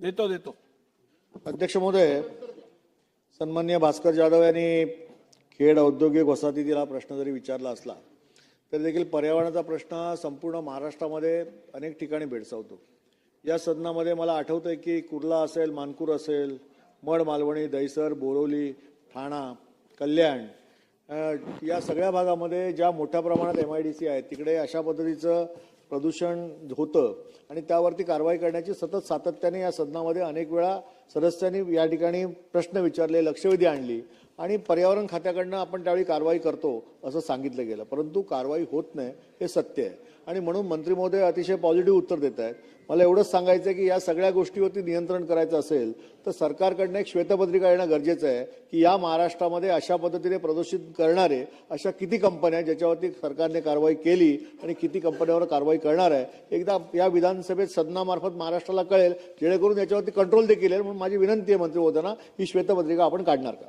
देतो देतो. अध्यक्ष महोदय सन्मान्य भास्कर जाधव यांनी खेड औद्योगिक वसाहतीतील हा प्रश्न जरी विचारला असला तरी देखील पर्यावरणाचा प्रश्न संपूर्ण महाराष्ट्रामध्ये अनेक ठिकाणी भेडसावतो. या सदनामध्ये मला आठवतंय की कुर्ला असेल मानकूर असेल मड मालवणी दहिसर बोरवली ठाणा कल्याण या सगळ्या भागामध्ये ज्या मोठ्या प्रमाणात एम आय डी सी आहेत तिकडे अशा पद्धतीचं प्रदूषण होतं आणि त्यावरती कारवाई करण्याची सतत सातत्याने या सदनामध्ये अनेक वेळा सदस्यांनी या ठिकाणी प्रश्न विचारले लक्षवेधी आणली आणि पर्यावरण खात्याकडनं आपण त्यावेळी कारवाई करतो असं सांगितलं गेलं. परंतु कारवाई होत नाही हे सत्य आहे. आणि म्हणून मंत्री महोदय अतिशय पॉझिटिव्ह उत्तर देत आहेत. मला एवढंच सांगायचं आहे की या सगळ्या गोष्टीवरती नियंत्रण करायचं असेल तर सरकारकडनं एक श्वेतपत्रिका येणं गरजेचं आहे की या महाराष्ट्रामध्ये अशा पद्धतीने प्रदूषित करणारे अशा किती कंपन्या आहेत ज्याच्यावरती सरकारने कारवाई केली आणि किती कंपन्यांवर कारवाई करणार आहे? एकदा या विधानसभेत सदनामार्फत महाराष्ट्राला कळेल जेणेकरून याच्यावरती कंट्रोल देखील येईल. म्हणून माझी विनंती आहे मंत्री महोदयांना ही श्वेतपत्रिका आपण काढणार का?